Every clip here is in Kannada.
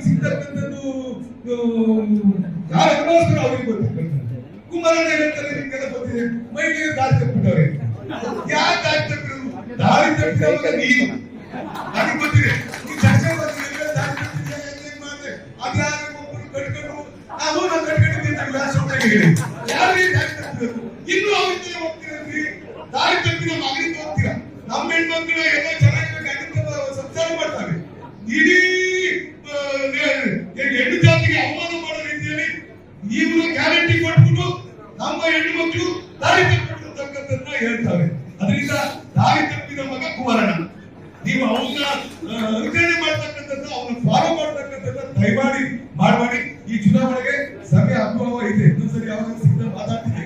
ಸಿಗ್ತಕ್ಕಂಥದ್ದು ಯಾರು ಅನುಭವಿಸ್ತಾರೆ ಅವ್ರಿಗೆ ಗೊತ್ತಿಲ್ಲ ಕುಮಾರಣ್ಣ ಹೇಳ್ತಾರೆ ನಿಮ್ಗೆಲ್ಲ ಗೊತ್ತಿದೆ ಮೈ ದಾರಿ ತಪ್ಪಿಟ್ಟವ್ರೆ ಯಾರು ದಾರಿ ದಾರಿ ನೀನು ನನಗೆ ಗೊತ್ತಿದೆ ನೀವು ಹೋಗ್ತೀರಾ ನಮ್ಮ ಹೆಣ್ಮಕ್ಳು ಎಲ್ಲ ಸಂಸಾರ ಮಾಡ್ತಾರೆ. ಇಡೀ ಹೆಣ್ಣು ಜಾತಿಗೆ ಅವಮಾನ ಮಾಡೋ ರೀತಿಯಲ್ಲಿ ನೀವು ಗ್ಯಾರಂಟಿ ಕೊಟ್ಬಿಟ್ಟು ನಮ್ಮ ಹೆಣ್ಣು ಮಕ್ಕಳು ದಾರಿ ತಪ್ಪಿರ್ತಕ್ಕಂಥದ್ದನ್ನ ಹೇಳ್ತಾರೆ. ಅದರಿಂದ ದಾರಿ ತಪ್ಪಿದ ಮಗ ಕುಮಾರಣ್ಣ ನೀವು ಅವನ್ನ ಅನುಕರಣೆ ಮಾಡ್ತಕ್ಕಂಥದ್ದು ಅವನ್ನ ಫಾಲೋ ಮಾಡ್ತಕ್ಕಂಥದ್ದು ದಯಮಾಡಿ ಮಾಡಬೇಡಿ. ಈ ಚುನಾವಣೆಗೆ ಸಮಯ ಅನುಭವ ಇದೆ ಇನ್ನೊಂದ್ಸರಿ ಯಾವಾಗ ಸಿಗ್ತಾ ಮಾತಾಡ್ತೀನಿ.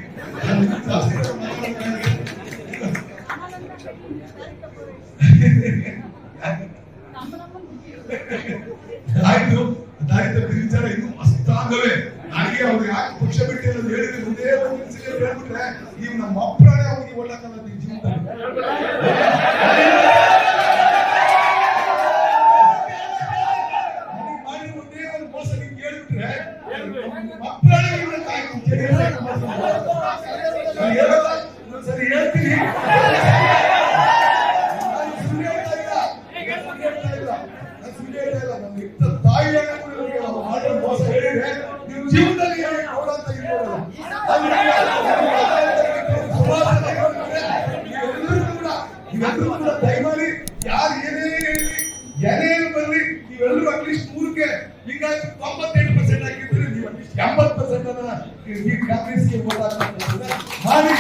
ತಪ್ಪಿದ ವಿಚಾರ ಇನ್ನು ಮಸ್ತಾಗವೆ ನನಗೆ ಅವ್ರು ಯಾಕೆ ಪಕ್ಷ ಬಿಟ್ಟಿಲ್ಲ ಅನ್ನೋದು ಹೇಳಿದ್ರೆ ಮುಂದೆ ಒಂದು ಇನ್ಸಿಡೆಂಟ್ ಹೇಳ್ಬಿಟ್ರೆ ನೀವು ನಮ್ಮ ಅಪ್ಪನೇ ಅವ್ರಿಗೆ ಒಂದೇ ಒಂದು ನೀವು ಅಂತ ಹೇಳ್ತೀನಿ. ಸುಳ್ಳು. ನಾನು ಇಲ್ಲ ಸುಳ್ಳು ಹೇಳ್ತಾ ಇಲ್ಲ. ನಮ್ಮ ಹೆತ್ತ ತಾಯಿಯನ್ನ ಕೂಡ ಇವ್ರಿಗೆ ನಾವು ಮಾಡಿರೋ ಮೋಸ ಹೇಳಿದ್ರೆ ನೀವು ಜೀವನದಲ್ಲಿ ಹೇಳಿ ನೋಡಂತ ಇರ್ಬೋದಲ್ಲ. ನೀವೆಲ್ಲರೂ ಕೂಡ ದಯಮಾಡಿ ಯಾರು ಏನೇ ಏನೇ ಬರಲಿ ನೀವೆಲ್ಲರೂ ಅಟ್ಲೀಸ್ಟ್ ಮೂರಕ್ಕೆ ಈಗ ತೊಂಬತ್ತೆಂಟು ಪರ್ಸೆಂಟ್ ಹಾಕಿದ್ರೆ ನೀವು ಅಟ್ಲೀಸ್ಟ್ ಎಂಬತ್ತು ಪರ್ಸೆಂಟ್ ಅನ್ನ ಈ ಕಾಂಗ್ರೆಸ್ಗೆ vote ನಮ್ಮ ಮಾಡಿ